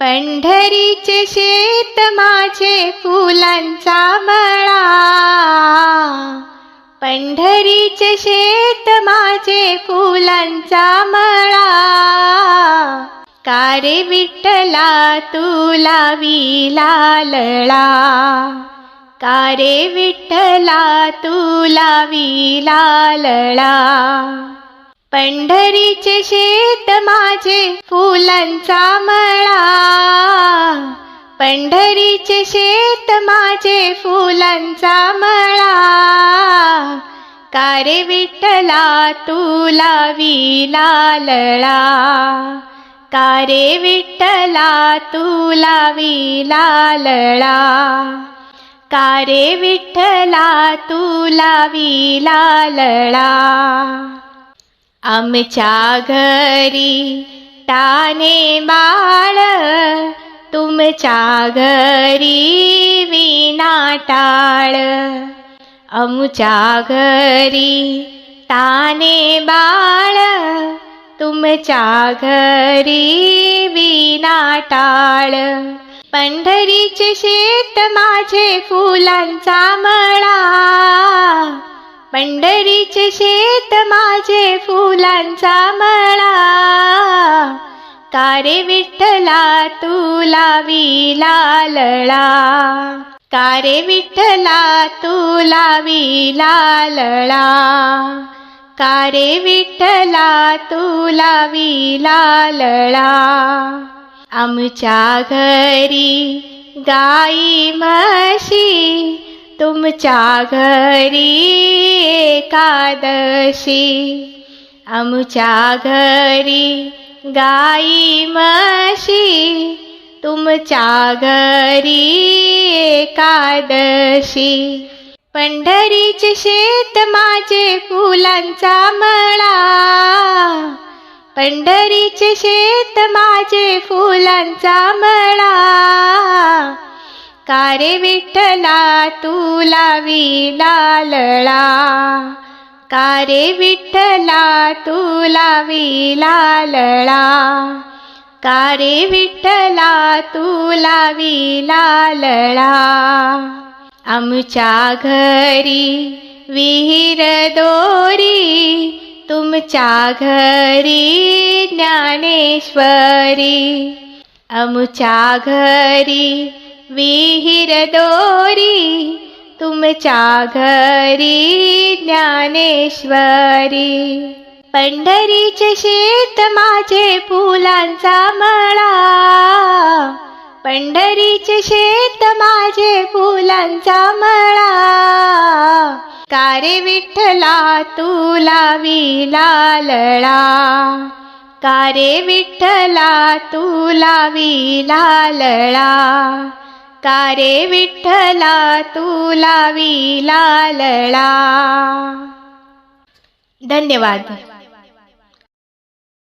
पंढरीचे शेत माझे फुलांचा मळा. पंढरीचे शेत माझे फुलांचा मळा. कारे विठ्ठला तुला विलालळा कारे विठ्ठला तुला विलालळा पंढरीचे शेत माझे फुलांचा मळा. पंढरीचे शेत माझे फुलांचा मळा. कारे विठ्ठला तुला विलालळा कारे विठ्ठला तुला विलालळा कारे विठ्ठला तुला विलालळा आमच्या घरी ताने बाळ तुमच्या घरी विना टाळ. आमच्या घरी ताने बाळ तुमच्या घरी विना टाळ. पंढरीचे शेत माझे फुलांचा मळा पंढरीचे शेत माझे फुलांचा मळा. कारे विठ्ठला तुला का कारे विठ्ठला तुला का कारे विठ्ठला तुला विलालळा आमच्या घरी गाई म्हशी तुमच्या घरी एकादशी आमच्या घरी गाई म्हशी तुमच्या घरी एकादशी. पंढरीचे शेत माझे फुलांचा मळा पंढरीचे शेत माझे फुलांचा मळा. अरे विठ्ठला तुला विलालळा कारे विठ्ठला तुला विलालळा कारे विठ्ठला तुला विलालळा आमच्या घरी विहीर दोरी तुमच्या घरी ज्ञानेश्वरी. आमच्या घरी विहीर दोरी तुमच्या घरी ज्ञानेश्वरी. पंढरीचे शेत माझे फुलांचा मळा. पंढरीचे शेत माझे फुलांचा मळा. कारे विठ्ठला तुला विलालळा कारे विठ्ठला तुला विलालळा कारे विठ्ठला तुला विलालळा धन्यवाद.